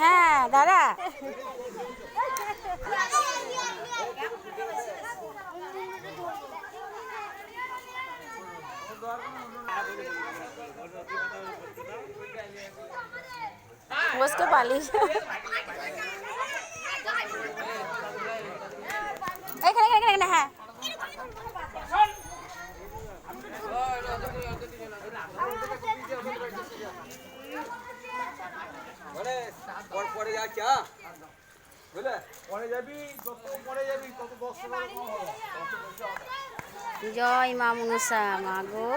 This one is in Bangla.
হ্যাঁ দাদা বসকে পালিস এখানে এখানে এখানে হ্যাঁ। পর পরে যা क्या বুঝলে পরে যাবি যত পরে যাবি তত দশ টাকা কম হবে জয় মা মনসা, মা গো।